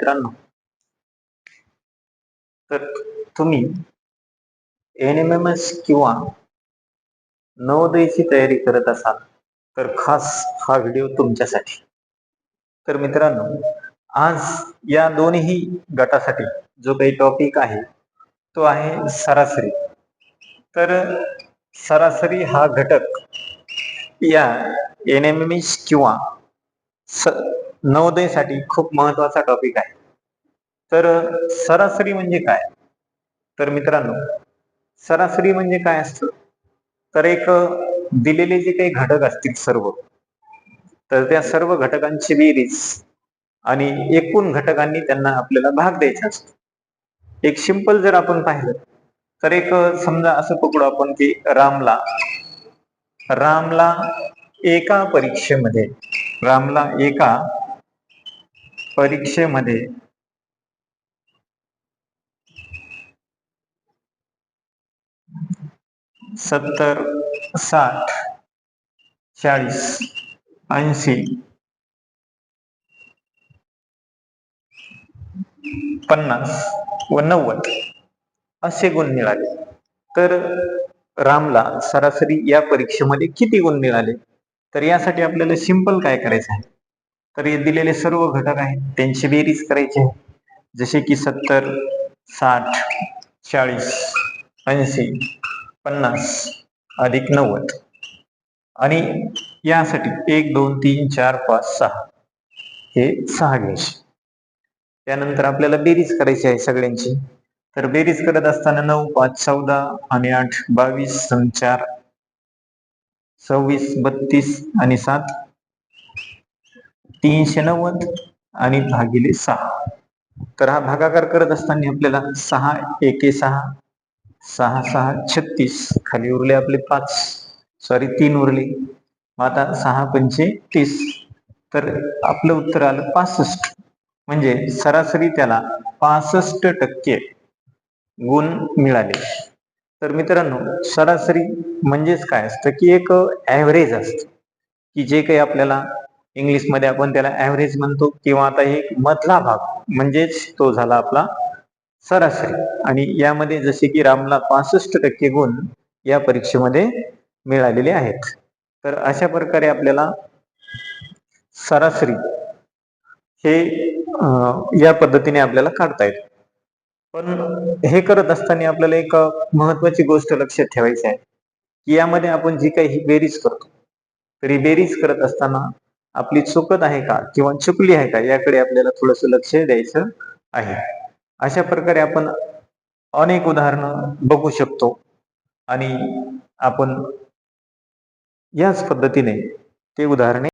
मित्रांनो तर तुम्ही एन एम एम एस किंवा नवोदयची तयारी करत असाल तर खास हा व्हिडिओ तुमच्यासाठी. तर मित्रांनो आज या दोन्ही गटासाठी जो काही टॉपिक आहे तो आहे सरासरी. तर सरासरी हा घटक या एन एम एम एस किंवा स नवोदयसाठी खूप महत्त्वाचा टॉपिक आहे. तर सरासरी म्हणजे काय? तर मित्रांनो सरासरी म्हणजे काय असतं? तर एक दिलेले जे काही घटक असतील सर्व तर त्या सर्व घटकांची बेरीज आणि एकूण घटकांनी त्यांना आपल्याला भाग द्यायचा असतो. एक सिंपल जर आपण पाहिलं तर एक समजा असं पकडू आपण की रामला रामला एका परीक्षेमध्ये रामला एका परीक्षेमध्ये सत्तर साठ चाळीस ऐंशी पन्नास व नव्वद असे गुण मिळाले. तर रामला सरासरी या परीक्षेमध्ये किती गुण मिळाले? तर यासाठी आपल्याला सिंपल काय करायचं आहे? तर हे दिलेले सर्व घटक आहेत. त्यांची बेरीज करायची आहे. जसे की सत्तर साठ चाळीस ऐंशी पन्नास अधिक नव्वद. आणि यासाठी एक दोन तीन चार पाच सहा हे सहा घ्यायचे. त्यानंतर आपल्याला बेरीज करायची आहे सगळ्यांची. तर बेरीज करत असताना नऊ पाच चौदा आणि आठ बावीस चार सव्वीस बत्तीस आणि सात तीनशे नव्वद आणि भागिले सहा. तर हा भागाकार करत असताना आपल्याला सहा एके सहा सहा सहा छत्तीस. खाली उरले आपले पाच. सॉरी तीन उरले. मग आता सहा पंचे तीस. तर आपलं उत्तर आलं पासष्ट. म्हणजे सरासरी त्याला पासष्ट टक्के गुण मिळाले. तर मित्रांनो सरासरी म्हणजेच काय असतं की एक ऍव्हरेज असत. की जे काही आपल्याला इंग्लिशमध्ये आपण त्याला ऍव्हरेज म्हणतो किंवा आता एक मधला भाग म्हणजेच तो झाला आपला सरासरी. आणि यामध्ये जसे की रामला पासष्ट टक्के गुण या परीक्षेमध्ये मिळालेले आहेत. तर अशा प्रकारे आपल्याला सरासरी हे या पद्धतीने आपल्याला काढता येत. पण हे करत असताना आपल्याला एक महत्वाची गोष्ट लक्षात ठेवायची आहे की यामध्ये आपण जी काही ही बेरीज करतो तर ही बेरीज करत असताना आपली चुकत आहे का किंवा चुकली आहे का याकडे आपल्याला थोडस लक्ष द्यायचं आहे. अशा प्रकारे आपण अनेक उदाहरणं बघू शकतो आणि आपण याच पद्धतीने ते उदाहरणे